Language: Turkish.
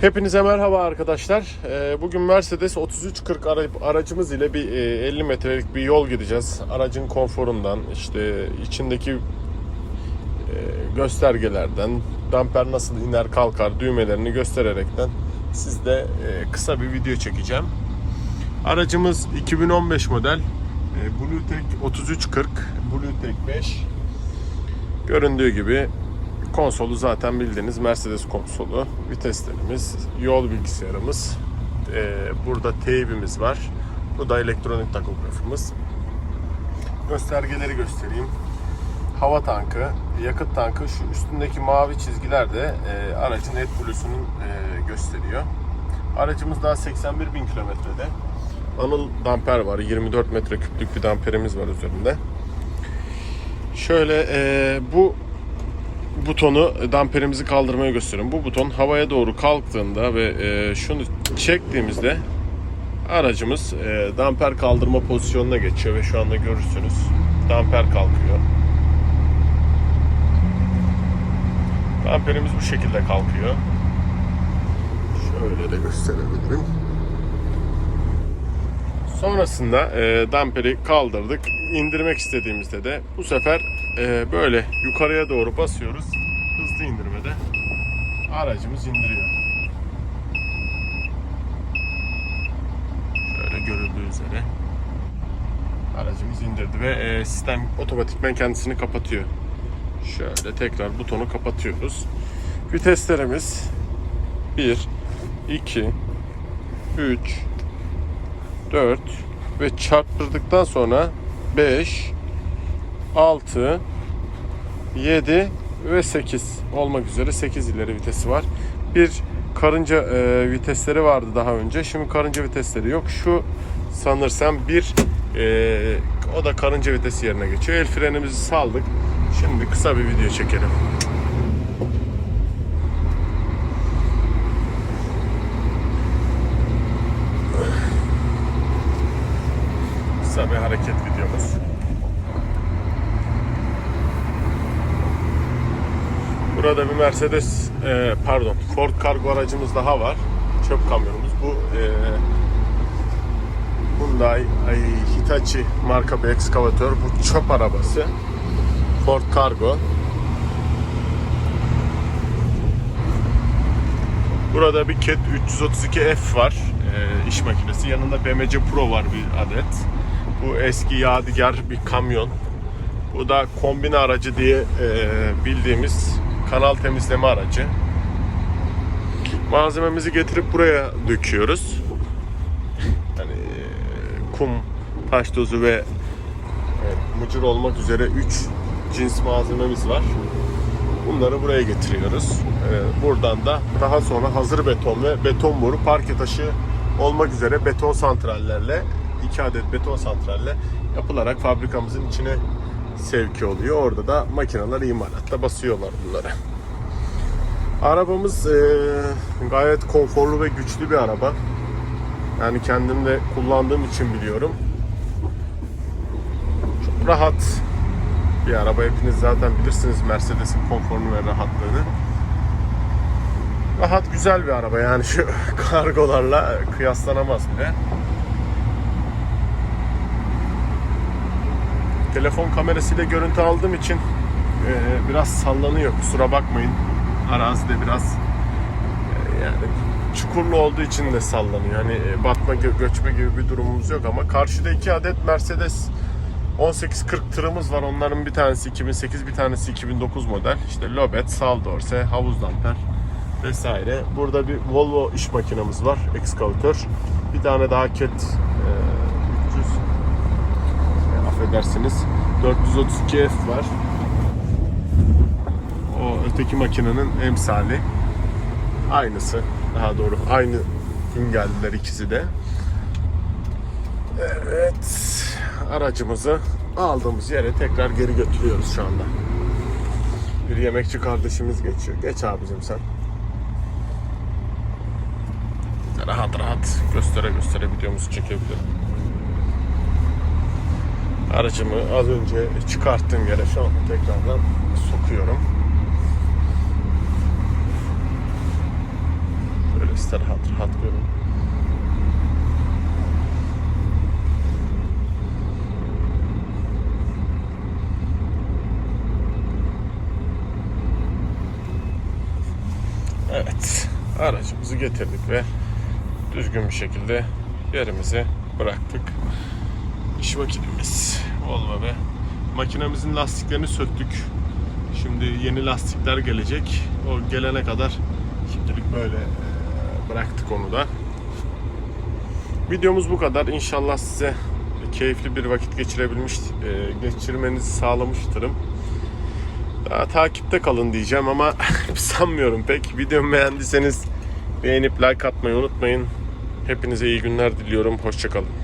Hepinize merhaba arkadaşlar. Ee, Bugün Mercedes 3340 ara- aracımız ile bir e, 50 metrelik bir yol gideceğiz. Aracın konforundan, işte içindeki e, göstergelerden, damper nasıl iner kalkar düğmelerini göstererekten sizde e, kısa bir video çekeceğim. Aracımız 2015 model e, Bluetech 3340 Bluetech 5 Göründüğü gibi konsolu zaten bildiğiniz Mercedes konsolu. Viteslerimiz, yol bilgisayarımız. Ee, burada teybimiz var. Bu da elektronik takografımız. Göstergeleri göstereyim. Hava tankı, yakıt tankı. Şu üstündeki mavi çizgiler de e, aracın AdBlue'sunu e, gösteriyor. Aracımız daha 81 bin kilometrede. Anıl damper var. 24 metreküplük bir damperimiz var üzerinde. Şöyle e, bu butonu damperimizi kaldırmaya gösteriyorum. Bu buton havaya doğru kalktığında ve e, şunu çektiğimizde aracımız e, damper kaldırma pozisyonuna geçiyor ve şu anda görürsünüz damper kalkıyor. Damperimiz bu şekilde kalkıyor. Şöyle de gösterebilirim. Sonrasında e, damperi kaldırdık. İndirmek istediğimizde de bu sefer e, böyle yukarıya doğru basıyoruz. Hızlı indirmede aracımız indiriyor. Şöyle görüldüğü üzere aracımız indirdi ve e, sistem otomatikmen kendisini kapatıyor. Şöyle tekrar butonu kapatıyoruz. Viteslerimiz 1 2 3 4 ve çarptırdıktan sonra 5 6 7 ve 8 olmak üzere 8 ileri vitesi var. Bir karınca e, vitesleri vardı daha önce. Şimdi karınca vitesleri yok. Şu sanırsam bir e, o da karınca vitesi yerine geçiyor. El frenimizi saldık. Şimdi kısa bir video çekelim. Kısa bir hareket videomuz. Burada bir Mercedes, e, pardon Ford Cargo aracımız daha var. Çöp kamyonumuz. Bu e, Hyundai ay, Hitachi marka bir ekskavatör. Bu çöp arabası. Ford Cargo. Burada bir Cat 332F var. E, iş makinesi. Yanında BMC Pro var bir adet. Bu eski yadigar bir kamyon. Bu da kombine aracı diye e, bildiğimiz kanal temizleme aracı. Malzememizi getirip buraya döküyoruz. Yani e, kum, taş tozu ve evet, mucur olmak üzere 3 cins malzememiz var. Bunları buraya getiriyoruz. E, buradan da daha sonra hazır beton ve beton boru parke taşı olmak üzere beton santrallerle 2 adet beton santralle yapılarak fabrikamızın içine sevki oluyor. Orada da makineler imalatta basıyorlar bunları. Arabamız eee, gayet konforlu ve güçlü bir araba. Yani kendim de kullandığım için biliyorum. Çok rahat bir araba. Hepiniz zaten bilirsiniz Mercedes'in konforunu ve rahatlığını. Rahat güzel bir araba yani şu kargolarla kıyaslanamaz bile. Telefon kamerasıyla görüntü aldığım için e, biraz sallanıyor. Kusura bakmayın. Arazide biraz e, yani çukurlu olduğu için de sallanıyor. Hani e, batma gö- göçme gibi bir durumumuz yok ama karşıda iki adet Mercedes 1840 tırımız var. Onların bir tanesi 2008, bir tanesi 2009 model. İşte Lobet, Saldorse, havuz damper vesaire. Burada bir Volvo iş makinamız var, ekskavatör. Bir tane daha Cat e, 300 e, affedersiniz 432F var. O öteki makinenin emsali. Aynısı. Daha doğru aynı gün geldiler ikisi de. Evet. Aracımızı aldığımız yere tekrar geri götürüyoruz şu anda. Bir yemekçi kardeşimiz geçiyor. Geç abicim sen. Rahat rahat göstere göstere videomuzu çekebilirim. Aracımı az önce çıkarttığım yere şu an tekrardan sokuyorum. Şöyle siz de rahat rahat görün. Evet, aracımızı getirdik ve düzgün bir şekilde yerimize bıraktık. İş makinemiz Volvo ve makinemizin lastiklerini söktük. Şimdi yeni lastikler gelecek. O gelene kadar şimdilik böyle e, bıraktık onu da. Videomuz bu kadar. İnşallah size keyifli bir vakit geçirebilmiş, e, geçirmenizi sağlamıştırım. Daha takipte kalın diyeceğim ama sanmıyorum pek. Videomu beğendiyseniz beğenip like atmayı unutmayın. Hepinize iyi günler diliyorum. Hoşçakalın.